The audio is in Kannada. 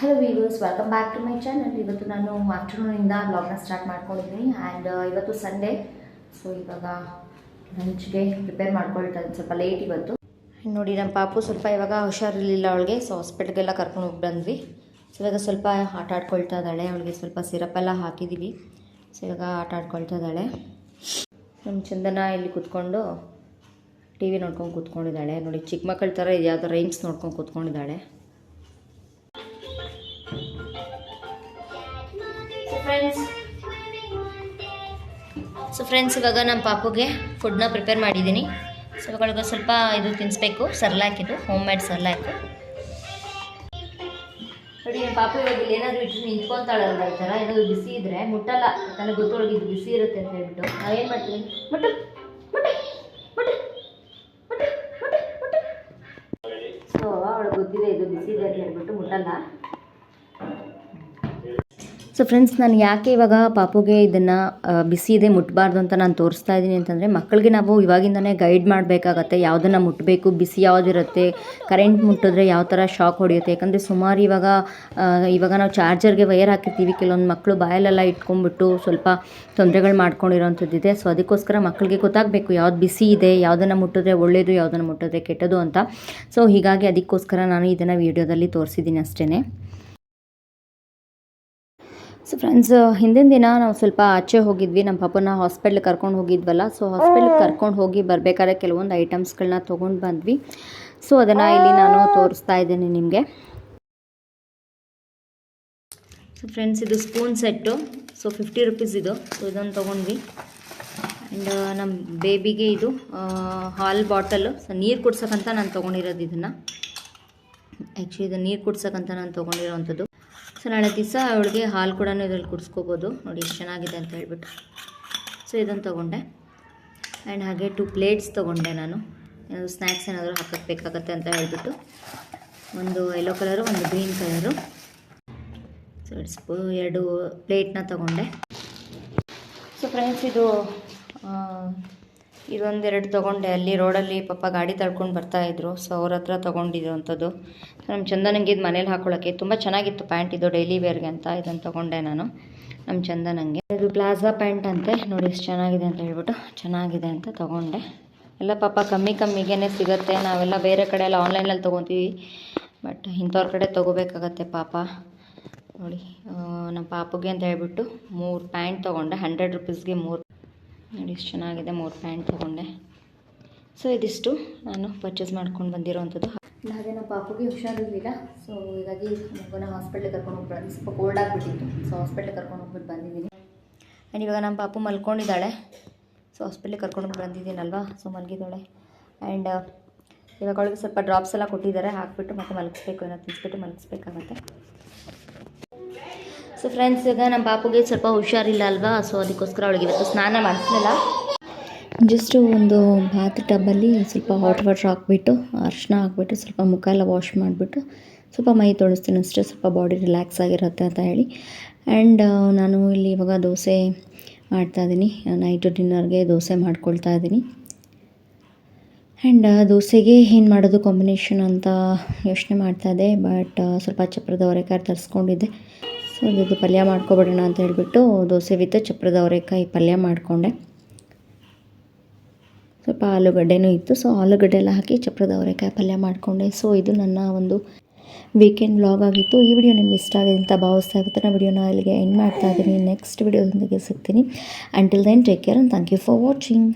Hello viewers welcome back to my channel ಇವತ್ತು ನಾನು ಆಫ್ಟರ್ನೂನಿಂದ ಬ್ಲಾಗ್ನ ಸ್ಟಾರ್ಟ್ ಮಾಡ್ಕೊಂಡಿದ್ದೀನಿ. ಆ್ಯಂಡ್ ಇವತ್ತು ಸಂಡೇ ಸೊ ಇವಾಗ ಲಂಚ್ಗೆ ಪ್ರಿಪೇರ್ ಮಾಡ್ಕೊಳ್ತಾ ಸ್ವಲ್ಪ ಲೇಟ್ ಇವತ್ತು. ನೋಡಿ, ನಮ್ಮ ಪಾಪು ಸ್ವಲ್ಪ ಇವಾಗ ಹುಷಾರಿರಲಿಲ್ಲ ಅವಳಿಗೆ. ಸೊ ಹಾಸ್ಪಿಟ್ಲ್ಗೆಲ್ಲ ಕರ್ಕೊಂಡು ಹೋಗಿ ಬಂದ್ವಿ. ಸೊ ಇವಾಗ ಸ್ವಲ್ಪ ಆಟ ಆಡ್ಕೊಳ್ತಾ ಇದ್ದಾಳೆ. ಅವಳಿಗೆ ಸ್ವಲ್ಪ ಎಲ್ಲ ಹಾಕಿದ್ದೀವಿ ಸೊ ಇವಾಗ ಆಟ ಆಡ್ಕೊಳ್ತಾ ಇದ್ದಾಳೆ. ನಮ್ಮ ಚಂದನ ಇಲ್ಲಿ ಕೂತ್ಕೊಂಡು ಟಿ ವಿ ನೋಡ್ಕೊಂಡು ಕೂತ್ಕೊಂಡಿದ್ದಾಳೆ. ನೋಡಿ, ಚಿಕ್ಕ ಮಕ್ಕಳ ಥರ ಯಾವುದೋ ರೈಮ್ಸ್ ನೋಡ್ಕೊಂಡು ಕೂತ್ಕೊಂಡಿದ್ದಾಳೆ. ಫ್ರೆಂಡ್ಸ್ ಸೊ ಫ್ರೆಂಡ್ಸ್ ಇವಾಗ ನಮ್ಮ ಪಾಪುಗೆ ಫುಡ್ನ ಪ್ರಿಪೇರ್ ಮಾಡಿದ್ದೀನಿ ಸೊ ಇವಾಗ ಸ್ವಲ್ಪ ಇದು ತಿನ್ನಿಸ್ಬೇಕು ಸರ್ಲಾಕ್ ಇದು ಹೋಮ್ ಮೇಡ್ ಸರ್ಲಾಕ್. ನೋಡಿ ನಮ್ಮ ಪಾಪು ಇವಾಗ ಏನಾದರೂ ಇಟ್ಟು ನಿಂತ್ಕೊತಾಳಲ್ಲ ಈ ಥರ? ಏನಾದರೂ ಬಿಸಿ ಇದ್ರೆ ಮುಟ್ಟಲ್ಲ. ನನಗೆ ಗೊತ್ತೊಳಗೆ ಇದು ಬಿಸಿ ಇರುತ್ತೆ ಅಂತ ಹೇಳ್ಬಿಟ್ಟು. ನಾವೇನು ಮಾಡ್ತೀವಿ? ಮುಟ್ಟು ಸೊ ಅವಳಿಗೆ ಗೊತ್ತಿದೆ ಇದು ಬಿಸಿ ಇದೆ ಅಂತ ಹೇಳ್ಬಿಟ್ಟು ಮುಟ್ಟಲ್ಲ. ಸೊ ಫ್ರೆಂಡ್ಸ್ ನಾನು ಯಾಕೆ ಇವಾಗ ಪಾಪುಗೆ ಇದನ್ನು ಬಿಸಿ ಇದೆ ಮುಟ್ಟಬಾರ್ದು ಅಂತ ನಾನು ತೋರಿಸ್ತಾ ಇದ್ದೀನಿ ಅಂತಂದರೆ, ಮಕ್ಕಳಿಗೆ ನಾವು ಇವಾಗಿಂದನೇ ಗೈಡ್ ಮಾಡಬೇಕಾಗತ್ತೆ, ಯಾವುದನ್ನು ಮುಟ್ಟಬೇಕು ಬಿಸಿ ಯಾವುದಿರುತ್ತೆ ಕರೆಂಟ್ ಮುಟ್ಟಿದ್ರೆ ಯಾವ ಥರ ಶಾಕ್ ಹೊಡೆಯುತ್ತೆ, ಯಾಕಂದರೆ ಸುಮಾರು ಇವಾಗ ಇವಾಗ ನಾವು ಚಾರ್ಜರ್ಗೆ ವೈರ್ ಹಾಕಿರ್ತೀವಿ, ಕೆಲವೊಂದು ಮಕ್ಕಳು ಬಾಯಲೆಲ್ಲ ಇಟ್ಕೊಂಡ್ಬಿಟ್ಟು ಸ್ವಲ್ಪ ತೊಂದರೆಗಳು ಮಾಡ್ಕೊಂಡಿರೋಂಥದ್ದಿದೆ ಸೊ ಅದಕ್ಕೋಸ್ಕರ ಮಕ್ಕಳಿಗೆ ಗೊತ್ತಾಗಬೇಕು, ಯಾವ್ದು ಬಿಸಿ ಇದೆ, ಯಾವುದನ್ನು ಮುಟ್ಟಿದ್ರೆ ಒಳ್ಳೆಯದು ಯಾವುದನ್ನು ಮುಟ್ಟಿದ್ರೆ ಕೆಟ್ಟದು ಅಂತ. ಸೊ ಹೀಗಾಗಿ ಅದಕ್ಕೋಸ್ಕರ ನಾನು ಇದನ್ನು ವೀಡಿಯೋದಲ್ಲಿ ತೋರಿಸಿದ್ದೀನಿ ಅಷ್ಟೇ ಸೊ ಫ್ರೆಂಡ್ಸ್ ಹಿಂದಿನ ದಿನ ನಾವು ಸ್ವಲ್ಪ ಆಚೆ ಹೋಗಿದ್ವಿ. ನಮ್ಮ ಪಾಪನ ಹಾಸ್ಪಿಟ್ಲಿಗೆ ಕರ್ಕೊಂಡು ಹೋಗಿದ್ವಲ್ಲ ಸೊ ಹಾಸ್ಪಿಟ್ಲಿಗೆ ಕರ್ಕೊಂಡು ಹೋಗಿ ಬರಬೇಕಾದ್ರೆ ಕೆಲವೊಂದು ಐಟಮ್ಸ್ಗಳನ್ನ ತೊಗೊಂಡು ಬಂದ್ವಿ. ಸೊ ಅದನ್ನು ಇಲ್ಲಿ ನಾನು ತೋರಿಸ್ತಾ ಇದ್ದೀನಿ ನಿಮಗೆ. ಸೊ ಫ್ರೆಂಡ್ಸ್ ಇದು spoon set so fifty rupees ಇದು. ಸೊ ಇದನ್ನು ತೊಗೊಂಡ್ವಿ. ಆ್ಯಂಡ್ ನಮ್ಮ ಬೇಬಿಗೆ ಇದು ಹಾಲ್ ಬಾಟಲು ಸೊ ನೀರು ಕುಡ್ಸೋಕ್ಕಂತ ನಾನು ತೊಗೊಂಡಿರೋದು ಇದನ್ನು. ಆ್ಯಕ್ಚುಲಿ ಇದು ನೀರು ಕುಡ್ಸೋಕ್ಕಂತ ನಾನು ತೊಗೊಂಡಿರೋವಂಥದ್ದು ಸೊ ನಾಳೆ ದಿವಸ ಅವಳಿಗೆ ಹಾಲು ಕೂಡ ಇದರಲ್ಲಿ ಕುಡಿಸ್ಕೋಬೋದು. ನೋಡಿ ಎಷ್ಟು ಚೆನ್ನಾಗಿದೆ ಅಂತ ಹೇಳ್ಬಿಟ್ಟು. ಸೊ ಇದನ್ನು ತೊಗೊಂಡೆ. ಆ್ಯಂಡ್ ಹಾಗೆ ಟು ಪ್ಲೇಟ್ಸ್ ತೊಗೊಂಡೆ ನಾನು. ಸ್ನ್ಯಾಕ್ಸ್ ಏನಾದರೂ ಹಾಕಕ್ಕೆ ಬೇಕಾಗತ್ತೆ ಅಂತ ಹೇಳ್ಬಿಟ್ಟು. ಒಂದು ಯೆಲ್ಲೋ ಕಲರು ಒಂದು ಗ್ರೀನ್ ಕಲರು ಸೊ ಇಟ್ಸ್ ಎರಡು ಪ್ಲೇಟ್ನ ತೊಗೊಂಡೆ. ಸೊ ಫ್ರೆಂಡ್ಸ್ ಇದು ಇದೊಂದೆರಡು ತೊಗೊಂಡೆ. ಅಲ್ಲಿ ರೋಡಲ್ಲಿ ಪಾಪ ಗಾಡಿ ತಳ್ಕೊಂಡು ಬರ್ತಾಯಿದ್ರು ಸೊ ಅವ್ರ ಹತ್ರ ತೊಗೊಂಡಿರೋವಂಥದ್ದು ನಮ್ಮ ಚಂದನಂಗೆ ಇದು ಮನೇಲಿ ಹಾಕೊಳ್ಳೋಕ್ಕೆ ತುಂಬ ಚೆನ್ನಾಗಿತ್ತು ಪ್ಯಾಂಟ್. ಇದು ಡೈಲಿ ವೇರ್ಗೆ ಅಂತ ಇದನ್ನು ತೊಗೊಂಡೆ ನಾನು. ನಮ್ಮ ಚಂದನಂಗೆ. ಇದು ಪ್ಲಾಜಾ ಪ್ಯಾಂಟ್ ಅಂತೆ. ನೋಡಿ ಎಷ್ಟು ಚೆನ್ನಾಗಿದೆ ಅಂತ ಹೇಳ್ಬಿಟ್ಟು ಚೆನ್ನಾಗಿದೆ ಅಂತ ತೊಗೊಂಡೆ. ಎಲ್ಲ ಪಾಪ ಕಮ್ಮಿ ಕಮ್ಮಿಗೇ ಸಿಗುತ್ತೆ. ನಾವೆಲ್ಲ ಬೇರೆ ಕಡೆ ಎಲ್ಲ ಆನ್ಲೈನಲ್ಲಿ ತೊಗೊತೀವಿ. ಬಟ್ ಇಂಥವ್ರ ಕಡೆ ತೊಗೋಬೇಕಾಗತ್ತೆ ಪಾಪ. ನೋಡಿ ನಮ್ಮ ಪಾಪುಗೆ ಅಂತ ಹೇಳ್ಬಿಟ್ಟು ಮೂರು ಪ್ಯಾಂಟ್ ತೊಗೊಂಡೆ. ಹಂಡ್ರೆಡ್ ರುಪೀಸ್ಗೆ ಮೂರು ನೋಡಿ, ಇಷ್ಟು ಚೆನ್ನಾಗಿದೆ ಮೂರು ಪ್ಯಾಂಟ್ ತೊಗೊಂಡೆ. ಸೊ ಇದಿಷ್ಟು ನಾನು ಪರ್ಚೇಸ್ ಮಾಡ್ಕೊಂಡು ಬಂದಿರೋವಂಥದ್ದು ಹಾಗೆ ನಮ್ಮ ಪಾಪುಗೆ ಹುಷಾರಿರಲಿಲ್ಲ. ಸೊ ಹೀಗಾಗಿ ಮಗುನ ಹಾಸ್ಪಿಟ್ಲಿಗೆ ಕರ್ಕೊಂಡು ಹೋಗಿ ಬಂದು ಸ್ವಲ್ಪ ಕೋಲ್ಡ್ ಆಗಿಬಿಟ್ಟಿತ್ತು. ಸೊ ಹಾಸ್ಪಿಟ್ಲಿಗೆ ಕರ್ಕೊಂಡು ಹೋಗ್ಬಿಟ್ಟು ಬಂದಿದ್ದೀನಿ. ಆ್ಯಂಡ್ ಇವಾಗ ನಮ್ಮ ಪಾಪು ಮಲ್ಕೊಂಡಿದ್ದಾಳೆ. ಸೊ ಹಾಸ್ಪಿಟ್ಲಿಗೆ ಕರ್ಕೊಂಡು ಬಂದಿದ್ದೀನಲ್ವಾ? ಸೊ ಮಲಗಿದ್ದಾಳೆ. ಆ್ಯಂಡ್ ಇವಾಗ ಅವಳಿಗೆ ಸ್ವಲ್ಪ ಡ್ರಾಪ್ಸ್ ಎಲ್ಲ ಕೊಟ್ಟಿದ್ದಾರೆ. ಹಾಕ್ಬಿಟ್ಟು ಮತ್ತೆ ಮಲಗಿಸ್ಬೇಕು ಏನೋ ತಿನ್ನಿಸ್ಬಿಟ್ಟು ಮಲಗಿಸ್ಬೇಕಾಗತ್ತೆ. ಸೊ ಫ್ರೆಂಡ್ಸ್ ಈಗ ನಮ್ಮ ಪಾಪುಗೆ ಸ್ವಲ್ಪ ಹುಷಾರಿಲ್ಲ ಅಲ್ವಾ? ಸೊ ಅದಕ್ಕೋಸ್ಕರ ಅವಳಿಗೆ ಇವತ್ತು ಸ್ನಾನ ಮಾಡಿಸ್ಲಿಲ್ಲ ಜಸ್ಟು ಒಂದು ಬಾತ್ ಟಬ್ಬಲ್ಲಿ ಸ್ವಲ್ಪ ಹಾಟ್ ವಾಟ್ರ್ ಹಾಕ್ಬಿಟ್ಟು ಅರ್ಶಿನ ಹಾಕ್ಬಿಟ್ಟು, ಸ್ವಲ್ಪ ಮುಖ ಎಲ್ಲ ವಾಶ್ ಮಾಡಿಬಿಟ್ಟು, ಸ್ವಲ್ಪ ಮೈ ತೊಳಿಸ್ತೀನಿ ಅಷ್ಟೇ, ಸ್ವಲ್ಪ ಬಾಡಿ ರಿಲ್ಯಾಕ್ಸ್ ಆಗಿರುತ್ತೆ ಅಂತ ಹೇಳಿ. ಆ್ಯಂಡ್ ನಾನು ಇಲ್ಲಿ ಇವಾಗ ದೋಸೆ ಮಾಡ್ತಾಯಿದ್ದೀನಿ ನೈಟು ಡಿನ್ನರ್ಗೆ ದೋಸೆ ಮಾಡ್ಕೊಳ್ತಾ ಇದ್ದೀನಿ. ಆ್ಯಂಡ್ ದೋಸೆಗೆ ಏನು ಮಾಡೋದು ಕಾಂಬಿನೇಷನ್ ಅಂತ ಯೋಚನೆ ಮಾಡ್ತಾಯಿದ್ದೆ ಬಟ್ ಸ್ವಲ್ಪ ಚಪ್ರದ ಅವರೆಕಾಯಿ ತರಿಸ್ಕೊಂಡಿದ್ದೆ. ಸೊ ಇದು ಪಲ್ಯ ಮಾಡ್ಕೊಬಿಡೋಣ ಅಂತ ಹೇಳಿಬಿಟ್ಟು ದೋಸೆ ವಿತ್ ಚಪ್ರದ ಅವರೆಕಾಯಿ ಪಲ್ಯ ಮಾಡಿಕೊಂಡೆ. ಸ್ವಲ್ಪ ಆಲೂಗಡ್ಡೆನೂ ಇತ್ತು. ಸೊ ಆಲೂಗಡ್ಡೆ ಎಲ್ಲ ಹಾಕಿ ಚಪ್ರದ ಅವರೆಕಾಯಿ ಪಲ್ಯ ಮಾಡಿಕೊಂಡೆ. ಸೊ ಇದು ನನ್ನ ಒಂದು ವೀಕೆಂಡ್ ವ್ಲಾಗ್ ಆಗಿತ್ತು. ಈ ವಿಡಿಯೋ ನಿಮ್ಗೆ ಇಷ್ಟ ಆಗಿದೆ ಅಂತ ಭಾವಿಸ್ತಾ ಇರುತ್ತೆ ನಾನು ವಿಡಿಯೋನ ಅಲ್ಲಿಗೆ ಎಂಡ್ ಮಾಡ್ತಾ ಇದ್ದೀನಿ. ನೆಕ್ಸ್ಟ್ ವಿಡಿಯೋದೊಂದಿಗೆ ಸಿಗ್ತೀನಿ. Until then take care and thank you for watching